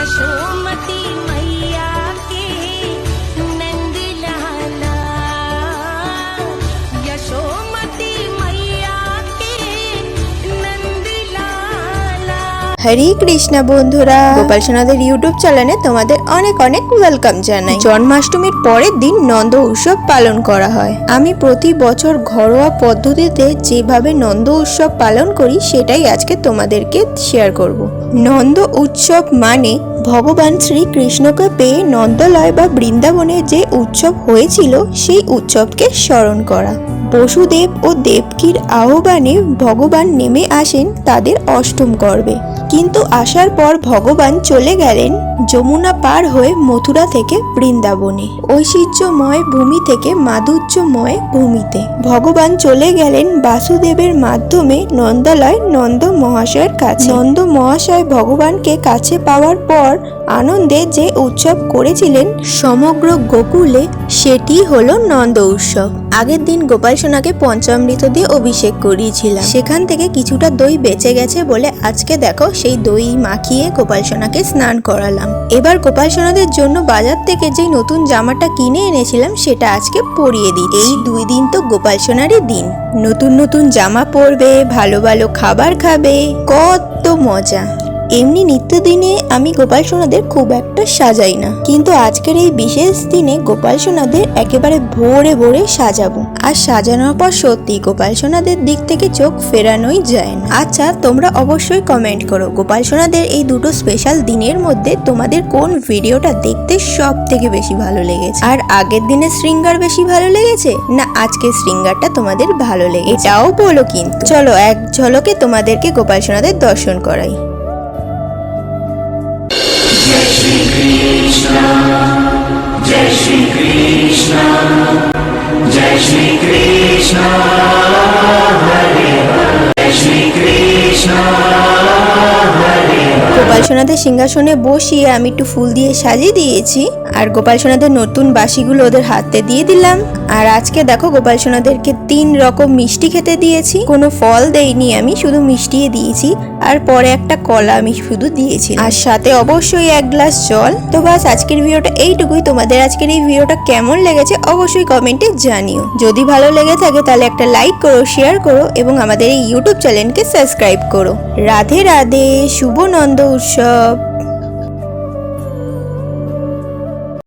यशोमती হরে কৃষ্ণা বন্ধুরা। গোপাল সোনাদের ইউটিউব চ্যানেলে তোমাদের অনেক অনেক ওয়েলকাম জানাই। জন্মাষ্টমীর পরের দিন নন্দ উৎসব পালন করা হয়। আমি প্রতি বছর ঘরোয়া পদ্ধতিতে যেভাবে নন্দ উৎসব পালন করি সেটাই আজকে তোমাদেরকে শেয়ার করব। নন্দ উৎসব মানে ভগবান শ্রীকৃষ্ণকে পেয়ে নন্দলয় বা বৃন্দাবনে যে উৎসব হয়েছিল সেই উৎসবকে স্মরণ করা। বসুদেব ও দেবকীর আহ্বানে ভগবান নেমে আসেন তাদের অষ্টম গর্ভে কিন্তু আসার পর ভগবান চলে গেলেন যমুনা পার হয়ে মথুরা থেকে বৃন্দাবনে। ঐশ্বর্যময় ভূমি থেকে মাধুর্যময় ভূমিতে। ভগবান চলে গেলেন বাসুদেবের মাধ্যমে নন্দালয় নন্দ মহাশয়ের কাছে। নন্দ মহাশয় ভগবানকে কাছে পাওয়ার পর আনন্দে যে উৎসব করেছিলেন সমগ্র গোকুলে, সেটি হলো নন্দ উৎসব। আগের দিন গোপাল সোনাকে পঞ্চামৃত দিয়ে অভিষেক করিয়েছিলাম। সেখান থেকে কিছুটা দই বেঁচে গেছে বলে আজকে দেখো সেই দই মাখিয়ে গোপাল সোনাকে স্নান করালাম। এবার গোপাল সোনাদের জন্য বাজার থেকে যেই নতুন জামাটা কিনে এনেছিলাম, সেটা আজকে পরিয়ে দিই এই দুই দিন তো গোপাল সোনারই দিন। নতুন নতুন জামা পরবে, ভালো ভালো খাবার খাবে, কত মজা! এমনি নিত্যদিনে আমি গোপাল সোনাদের খুব একটা সাজাই না। কিন্তু আজকের এই বিশেষ দিনে গোপাল সোনাদের একেবারে ভোরে ভোরে সাজাবো। আর সাজানোর পর সত্যি গোপাল সোনাদের দিক থেকে চোখ ফেরানোই যায় না। আচ্ছা তোমরা অবশ্যই কমেন্ট করো, গোপাল সোনাদের এই দুটো স্পেশাল দিনের মধ্যে তোমাদের কোন ভিডিওটা দেখতে সব থেকে বেশি ভালো লেগেছে? আর আগের দিনের শৃঙ্গার বেশি ভালো লেগেছে, না আজকের শৃঙ্গারটা তোমাদের ভালো লেগেছে? এটাও বলো কিন্তু। চলো, এক ঝলকে তোমাদেরকে গোপাল সোনাদের দর্শন করাই। গোপাল সোনাদের সিংহাসনে বসিয়ে আমি একটু ফুল দিয়ে সাজিয়ে দিয়েছি, আর গোপাল সোনাদের নতুন বাসিগুলো ওদের হাতে দিয়ে দিলাম। আর আজকে দেখো গোপাল সোনাদেরকে তিন রকম মিষ্টি খেতে দিয়েছি। কোনো ফল দেইনি আমি, শুধু মিষ্টিয়ে দিয়েছি। আর পরে একটা কলা আমি শুধু দিয়েছি। আর সাথে অবশ্যই এক গ্লাস জল। তো বাস আজকের ভিডিওটা এইটুকুই। তোমাদের আজকের এই ভিডিওটা কেমন লেগেছে অবশ্যই কমেন্টে জানিও। যদি ভালো লেগে থাকে তাহলে একটা লাইক করো, শেয়ার করো এবং আমাদের এই ইউটিউব চ্যানেলকে সাবস্ক্রাইব করো। রাধে রাধে, শুভ নন্দ উৎসব।